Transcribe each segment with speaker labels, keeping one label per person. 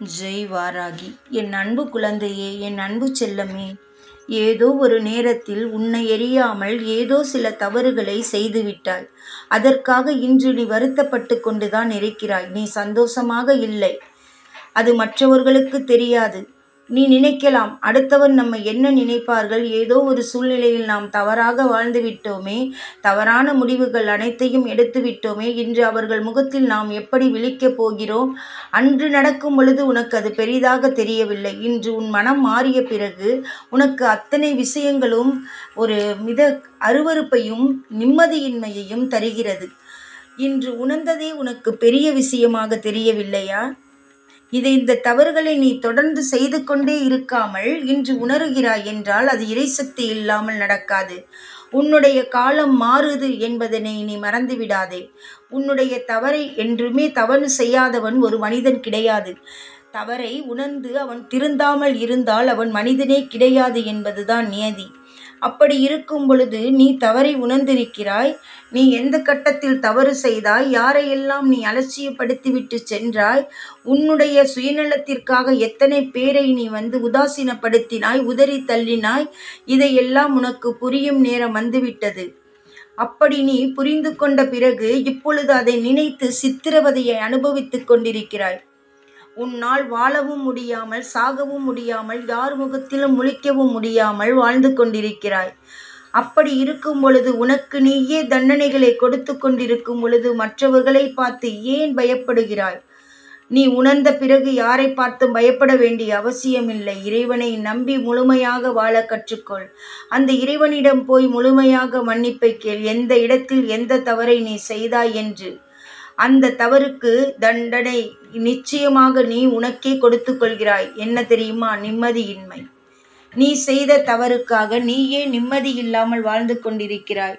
Speaker 1: ஜெய் வாராகி என் அன்பு குழந்தையே என் அன்பு செல்லமே ஏதோ ஒரு நேரத்தில் உன்னை எரியாமல் ஏதோ சில தவறுகளை செய்துவிட்டாய். அதற்காக இன்று நீ வருத்தப்பட்டு கொண்டுதான் இருக்கிறாய். நீ சந்தோஷமாக இல்லை. அது மற்றவர்களுக்கு தெரியாது. நீ நினைக்கலாம். அடுத்தவர் நம்ம என்ன நினைப்பார்கள்? ஏதோ ஒரு சூழ்நிலையில் நாம் தவறாக வாழ்ந்து விட்டோமே தவறான முடிவுகள் அனைத்தையும் எடுத்து விட்டோமே இன்று அவர்கள் முகத்தில் நாம் எப்படி விழிக்கப் போகிறோம்? அன்று நடக்கும் பொழுது உனக்கு அது பெரிதாக தெரியவில்லை. இன்று உன் மனம் மாறிய பிறகு உனக்கு அத்தனை விஷயங்களும் ஒரு மித அருவறுப்பையும் நிம்மதியின்மையையும் தருகிறது. இன்று உணர்ந்ததே உனக்கு பெரிய விஷயமாக தெரியவில்லையா? இதை இந்த தவறுகளை நீ தொடர்ந்து செய்து கொண்டே இருக்காமல் இன்று உணருகிறாய் என்றால் அது இறைசக்தி இல்லாமல் நடக்காது. உன்னுடைய காலம் மாறுது என்பதனை நீ மறந்து விடாதே. உன்னுடைய தவறை என்றுமே தவறு செய்யாதவன் ஒரு மனிதன் கிடையாது. தவறை உணர்ந்து அவன் திருந்தாமல் இருந்தால் அவன் மனிதனே கிடையாது என்பதுதான் நியதி. அப்படி இருக்கும் பொழுது நீ தவறை உணர்ந்திருக்கிறாய். நீ எந்த கட்டத்தில் தவறு செய்தாய்? யாரையெல்லாம் நீ அலட்சியப்படுத்திவிட்டு சென்றாய்? உன்னுடைய சுயநலத்திற்காக எத்தனை பேரை நீ வந்து உதாசீனப்படுத்தினாய் உதறி தள்ளினாய்? இதையெல்லாம் உனக்கு புரியும் நேரம் வந்துவிட்டது. அப்படி நீ புரிந்து கொண்ட பிறகு இப்பொழுது அதை நினைத்து சித்திரவதையை அனுபவித்துக் கொண்டிருக்கிறாய். உன்னால் வாழவும் முடியாமல் சாகவும் முடியாமல் யார் முகத்திலும் முழிக்கவும் முடியாமல் வாழ்ந்து கொண்டிருக்கிறாய். அப்படி இருக்கும் பொழுது உனக்கு நீயே தண்டனைகளை கொடுத்து கொண்டிருக்கும் பொழுது மற்றவர்களை பார்த்து ஏன் பயப்படுகிறாய்? நீ உணர்ந்த பிறகு யாரை பார்த்தும் பயப்பட வேண்டிய அவசியமில்லை. இறைவனை நம்பி முழுமையாக வாழ கற்றுக்கொள். அந்த இறைவனிடம் போய் முழுமையாக மன்னிப்பை கேள். எந்த இடத்தில் எந்த தவறை நீ செய்தாய் என்று அந்த தவறுக்கு தண்டனை நிச்சயமாக நீ உனக்கே கொடுத்து கொள்கிறாய். என்ன தெரியுமா? நிம்மதியின்மை. நீ செய்த தவறுக்காக நீயே நிம்மதி இல்லாமல் வாழ்ந்து கொண்டிருக்கிறாய்.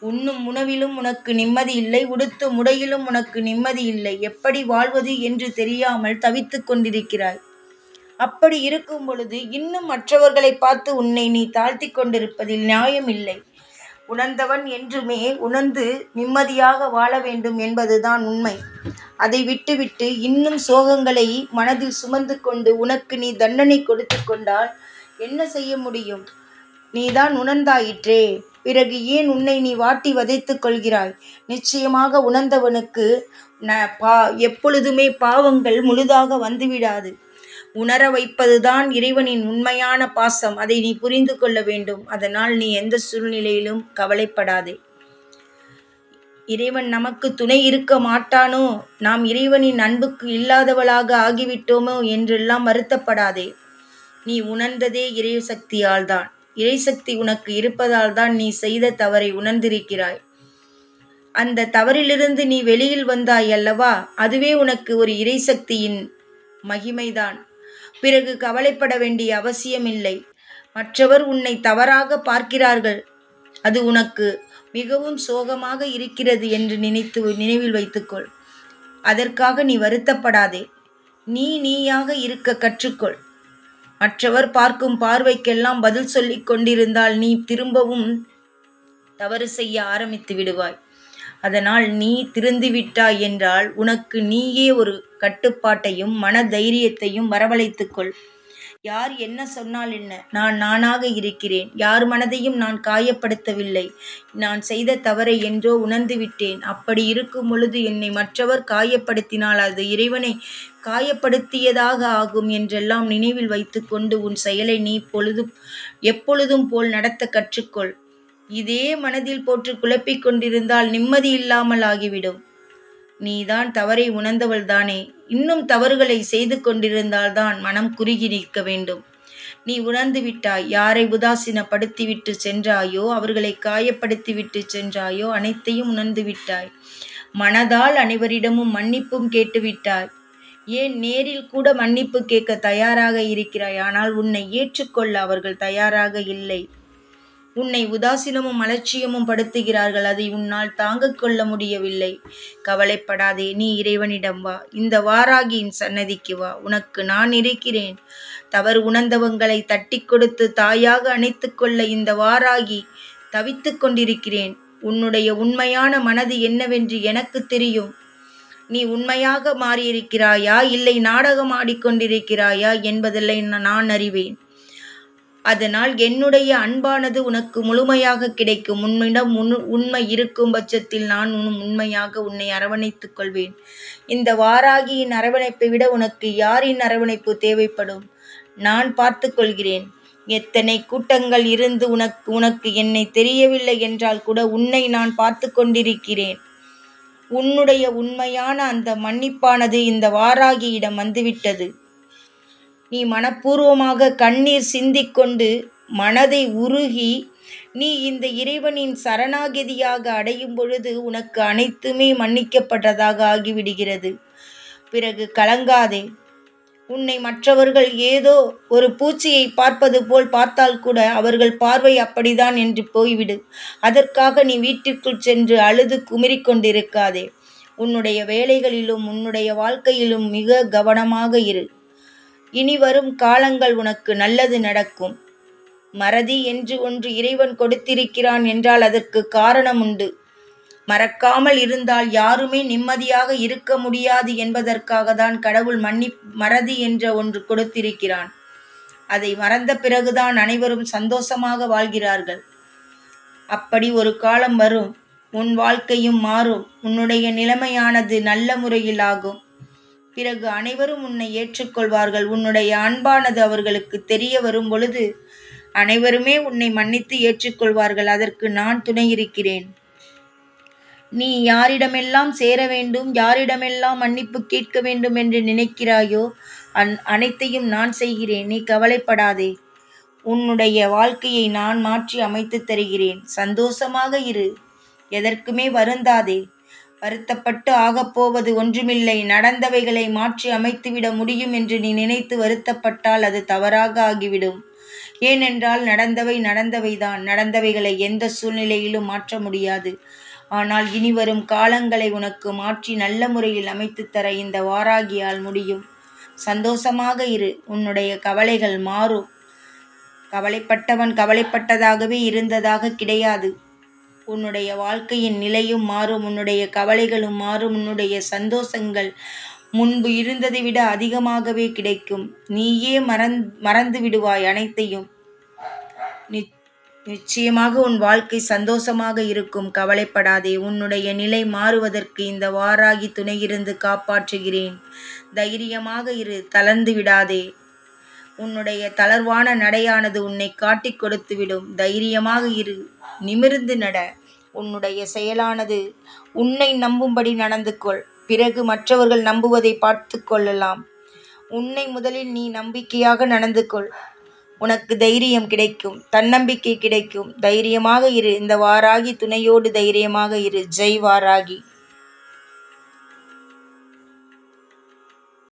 Speaker 1: உண்ணும் உணவிலும் உனக்கு நிம்மதி இல்லை உடுத்தும் உடையிலும் உனக்கு நிம்மதி இல்லை. எப்படி வாழ்வது என்று தெரியாமல் தவித்து கொண்டிருக்கிறாய். அப்படி இருக்கும் பொழுது இன்னும் மற்றவர்களை பார்த்து உன்னை நீ தாழ்த்தி கொண்டிருப்பதில் நியாயம் இல்லை. உணர்ந்தவன் என்றுமே உணர்ந்து நிம்மதியாக வாழ வேண்டும் என்பதுதான் உண்மை. அதை விட்டுவிட்டு இன்னும் சோகங்களை மனதில் சுமந்து கொண்டு உனக்கு நீ தண்டனை கொடுத்து கொண்டால் என்ன செய்ய முடியும்? நீதான் உணர்ந்தாயிற்றே. பிறகு ஏன் உன்னை நீ வாட்டி வதைத்து கொள்கிறாய்? நிச்சயமாக உணர்ந்தவனுக்கு ந பா எப்பொழுதுமே பாவங்கள் முழுதாக வந்துவிடாது. உணர வைப்பதுதான் இறைவனின் உண்மையான பாசம். அதை நீ புரிந்து கொள்ள வேண்டும். அதனால் நீ எந்த சூழ்நிலையிலும் கவலைப்படாதே. இறைவன் நமக்கு துணை இருக்க மாட்டானோ? நாம் இறைவனின் அன்புக்கு இல்லாதவளாக ஆகிவிட்டோமோ என்றெல்லாம் வருத்தப்படாதே. நீ உணர்ந்ததே இறை சக்தியால் தான் இறைசக்தி உனக்கு இருப்பதால் தான் நீ செய்த தவறை உணர்ந்திருக்கிறாய். அந்த தவறிலிருந்து நீ வெளியில் வந்தாய் அல்லவா? அதுவே உனக்கு ஒரு இறைசக்தியின் மகிமைதான். பிறகு கவலைப்பட வேண்டிய அவசியமில்லை. மற்றவர் உன்னை தவறாக பார்க்கிறார்கள். அது உனக்கு மிகவும் சோகமாக இருக்கிறது என்று நினைத்து நினைவில் வைத்துக்கொள். அதற்காக நீ வருத்தப்படாதே. நீ நீயாக இருக்க கற்றுக்கொள். மற்றவர் பார்க்கும் பார்வைக்கெல்லாம் பதில் சொல்லிக் கொண்டிருந்தால் நீ திரும்பவும் தவறு செய்ய ஆரம்பித்து விடுவாய். அதனால் நீ திருந்திவிட்டாய் என்றால் உனக்கு நீயே ஒரு கட்டுப்பாட்டையும் மன தைரியத்தையும் வரவழைத்துக்கொள். யார் என்ன சொன்னால் என்ன? நான் நானாக இருக்கிறேன். யார் மனதையும் நான் காயப்படுத்தவில்லை. நான் செய்த தவறை என்றோ உணர்ந்து விட்டேன் அப்படி இருக்கும் பொழுது என்னை மற்றவர் காயப்படுத்தினால் அது இறைவனை காயப்படுத்தியதாக ஆகும் என்றெல்லாம் நினைவில் வைத்துக்கொண்டு உன் செயலை நீ பொழுது எப்பொழுதும் போல் நடத்த கற்றுக்கொள். இதே மனதில் போட்டு குழப்பிக் கொண்டிருந்தால் நிம்மதி இல்லாமல் ஆகிவிடும். நீதான் தவறை உணர்ந்தவள் தானே இன்னும் தவறுகளை செய்து கொண்டிருந்தால்தான் மனம் குறுகி நிற்க வேண்டும். நீ உணர்ந்து விட்டாய். யாரை உதாசீனப்படுத்திவிட்டு சென்றாயோ அவர்களை காயப்படுத்திவிட்டு சென்றாயோ அனைத்தையும் உணர்ந்து விட்டாய். மனதால் அனைவரிடமும் மன்னிப்பும் கேட்டுவிட்டாய் ஏன் நேரில் கூட மன்னிப்பு கேட்க தயாராக இருக்கிறாய்? ஆனால் உன்னை ஏற்றுக்கொள்ள அவர்கள் தயாராக இல்லை. உன்னை உதாசீனமும் அலட்சியமும் படுத்துகிறார்கள். அதை உன்னால் தாங்க கொள்ள முடியவில்லை. கவலைப்படாதே நீ இறைவனிடம் வா. இந்த வாராகியின் சன்னதிக்கு வா. உனக்கு நான் இருக்கிறேன். தவறு உணர்ந்தவங்களை தட்டி கொடுத்து தாயாக அணைத்து கொள்ள இந்த வாராகி தவித்து கொண்டிருக்கிறேன். உன்னுடைய உண்மையான மனது என்னவென்று எனக்கு தெரியும். நீ உண்மையாக மாறியிருக்கிறாயா? இல்லை நாடகம் ஆடிக்கொண்டிருக்கிறாயா? என்பதில்லை நான் அறிவேன். அதனால் என்னுடைய அன்பானது உனக்கு முழுமையாக கிடைக்கும். உன்னிடம் உன் உண்மை இருக்கும் பட்சத்தில் நான் உன் உண்மையாக உன்னை அரவணைத்துக் கொள்வேன். இந்த வாராகியின் அரவணைப்பை விட உனக்கு யாரின் அரவணைப்பு தேவைப்படும்? நான் பார்த்து கொள்கிறேன். எத்தனை கூட்டங்கள் இருந்து உனக்கு உனக்கு என்னை தெரியவில்லை என்றால் கூட உன்னை நான் பார்த்து கொண்டிருக்கிறேன். உன்னுடைய உண்மையான அந்த மன்னிப்பானது இந்த வாராகியிடம் வந்துவிட்டது. நீ மனப்பூர்வமாக கண்ணீர் சிந்திக்கொண்டு மனதை உருகி நீ இந்த இறைவனின் சரணாகதியாக அடையும் பொழுது உனக்கு அனைத்துமே மன்னிக்கப்பட்டதாக ஆகிவிடுகிறது. பிறகு கலங்காதே. உன்னை மற்றவர்கள் ஏதோ ஒரு பூச்சியை பார்ப்பது போல் பார்த்தால் கூட அவர்கள் பார்வை அப்படிதான் என்று போய்விடு. அதற்காக நீ வீட்டிற்குள் சென்று அழுது குமிறிக் கொண்டிருக்காதே. உன்னுடைய வேலைகளிலும் உன்னுடைய வாழ்க்கையிலும் மிக கவனமாக இரு. இனி வரும் காலங்கள் உனக்கு நல்லது நடக்கும். மறதி என்று ஒன்று இறைவன் கொடுத்திருக்கிறான் என்றால் அதற்கு காரணம் உண்டு. மறக்காமல் இருந்தால் யாருமே நிம்மதியாக இருக்க முடியாது என்பதற்காக தான் கடவுள் மன்னி மறதி என்ற ஒன்று கொடுத்திருக்கிறான். அதை மறந்த பிறகுதான் அனைவரும் சந்தோஷமாக வாழ்கிறார்கள். அப்படி ஒரு காலம் வரும். உன் வாழ்க்கையும் மாறும். உன்னுடைய நிலைமையானது நல்ல முறையில் ஆகும். பிறகு அனைவரும் உன்னை ஏற்றுக்கொள்வார்கள். உன்னுடைய அன்பானது அவர்களுக்கு தெரிய வரும் பொழுது அனைவருமே உன்னை மன்னித்து ஏற்றுக்கொள்வார்கள். அதற்கு நான் துணை இருக்கிறேன். நீ யாரிடமெல்லாம் சேர வேண்டும் யாரிடமெல்லாம் மன்னிப்பு கேட்க வேண்டும் என்று நினைக்கிறாயோ அன் அனைத்தையும் நான் செய்கிறேன். நீ கவலைப்படாதே. உன்னுடைய வாழ்க்கையை நான் மாற்றி அமைத்து தருகிறேன். சந்தோஷமாக இரு. எதற்குமே வருந்தாதே. வருத்தப்பட்டு ஆகப்போவது ஒன்றுமில்லை. நடந்தவைகளை மாற்றி அமைத்துவிட முடியும் என்று நீ நினைத்து வருத்தப்பட்டால் அது தவறாக ஆகிவிடும். ஏனென்றால் நடந்தவை நடந்தவைதான். நடந்தவைகளை எந்த சூழ்நிலையிலும் மாற்ற முடியாது. ஆனால் இனிவரும் காலங்களை உனக்கு மாற்றி நல்ல முறையில் அமைத்து தர இந்த வாராகியால் முடியும். சந்தோஷமாக இரு. உன்னுடைய கவலைகள் மாறும். கவலைப்பட்டவன் கவலைப்பட்டதாகவே இருந்ததாக கிடையாது. உன்னுடைய வாழ்க்கையின் நிலையும் மாறும் உன்னுடைய கவலைகளும் மாறும் உன்னுடைய சந்தோஷங்கள் முன்பு இருந்ததை விட அதிகமாகவே கிடைக்கும். நீயே மறந் மறந்து விடுவாய் அனைத்தையும். நிச்சயமாக உன் வாழ்க்கை சந்தோஷமாக இருக்கும். கவலைப்படாதே உன்னுடைய நிலை மாறுவதற்கு இந்த வாராகி துணையிருந்து காப்பாற்றுகிறேன். தைரியமாக இரு தளர்ந்து விடாதே. உன்னுடைய தளர்வான நடையானது உன்னை காட்டிக் கொடுத்துவிடும். தைரியமாக இரு. நிமிர்ந்து நட. உன்னுடைய செயலானது உன்னை நம்பும்படி நடந்து கொள். பிறகு மற்றவர்கள் நம்புவதை பார்த்து கொள்ளலாம். உன்னை முதலில் நீ நம்பிக்கையாக நடந்து கொள். உனக்கு தைரியம் கிடைக்கும். தன்னம்பிக்கை கிடைக்கும். தைரியமாக இரு. இந்த வாராகி துணையோடு தைரியமாக இரு. ஜெய் வாராகி.